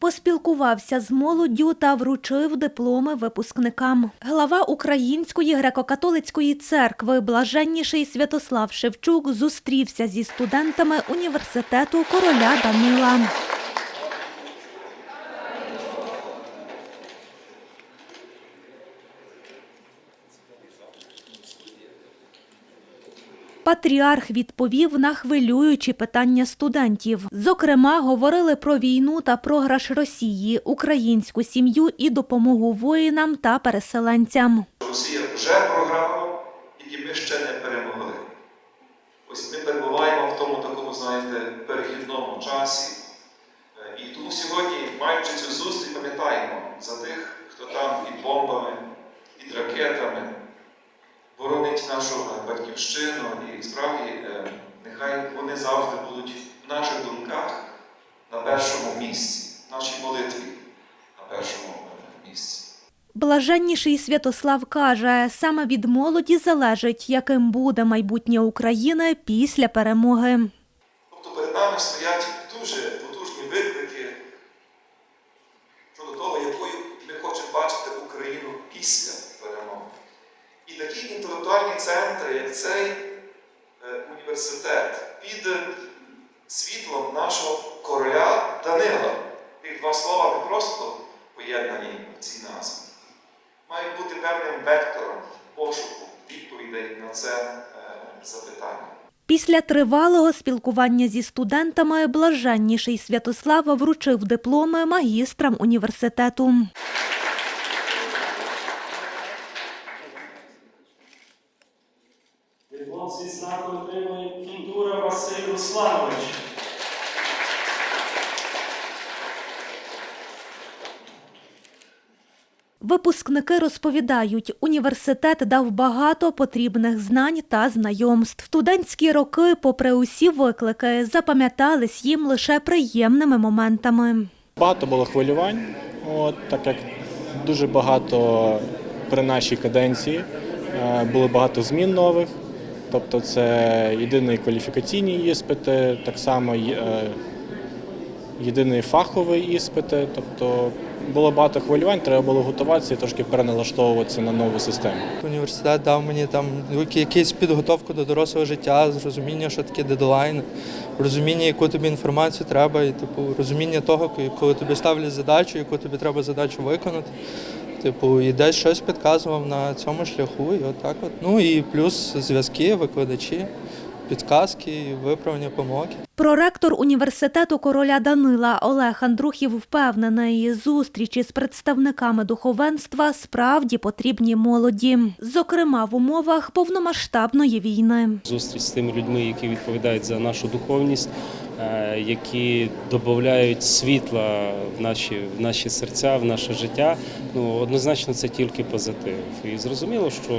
Поспілкувався з молоддю та вручив дипломи випускникам. Глава Української греко-католицької церкви Блаженніший Святослав Шевчук зустрівся зі студентами університету короля Данила. Патріарх відповів на хвилюючі питання студентів. Зокрема, говорили про війну та програш Росії, українську сім'ю і допомогу воїнам та переселенцям. Росія вже програла, і ми ще не перемогли. Ось ми перебуваємо в тому такому, знаєте, перехідному часі. Е, І тому сьогодні, маючи цю зустріч, пам'ятаємо за тих, хто там під бомбами, під ракетами, боронить нашу е, батьківщину. І справді, е, нехай вони завжди будуть в наших думках на першому місці, в нашій молитві на першому місці. Блаженніший Святослав каже, саме від молоді залежить, яким буде майбутнє України після перемоги. Тобто перед нами стоять дуже потужні виклики щодо того, якою ми хочемо бачити Україну після перемоги. І такі інтелектуальні центри, як цей університет, під світлом нашого короля Данила. Ті два слова не просто поєднані в цій назві, мають бути певним вектором пошуку відповідей на це е, запитання. Після тривалого спілкування зі студентами блаженніший Святослав вручив дипломи магістрам університету. Диплом зі знаку отримує Кіндура Василь Русланович. Випускники розповідають, університет дав багато потрібних знань та знайомств. Студентські роки, попри усі виклики, запам'ятались їм лише приємними моментами. Багато було хвилювань, от, так як дуже багато при нашій каденції е, було багато змін нових. Тобто це єдині кваліфікаційні іспити, так само е, єдиний фаховий іспити. Тобто було багато хвилювань, треба було готуватися і трошки переналаштовуватися на нову систему. Університет дав мені там якусь підготовку до дорослого життя, зрозуміння, що таке дедлайн, розуміння, яку тобі інформацію треба, і типу розуміння того, коли тобі ставлять задачу, яку тобі треба задачу виконати. Типу, і десь щось підказував на цьому шляху, і отак от. Ну і плюс зв'язки, викладачі, підказки, виправлення помилки. Проректор університету короля Данила Олег Андрухів впевнений, зустрічі з представниками духовенства справді потрібні молоді, зокрема в умовах повномасштабної війни. зустріч з тими людьми, які відповідають за нашу духовність, які додають світла в наші, в наші серця, в наше життя. Ну однозначно це тільки позитив. І зрозуміло, що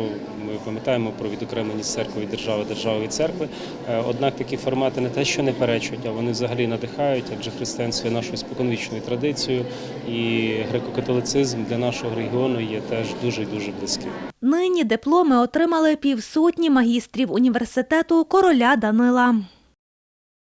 ми пам'ятаємо про відокремленість церкви держави, держави від церкви. Е, Однак такі формати не те, що не перечують, а вони взагалі надихають, адже християнство є нашою споконвічною традицією, і греко-католицизм для нашого регіону є теж дуже дуже близьким. Нині дипломи отримали півсотні магістрів університету короля Данила.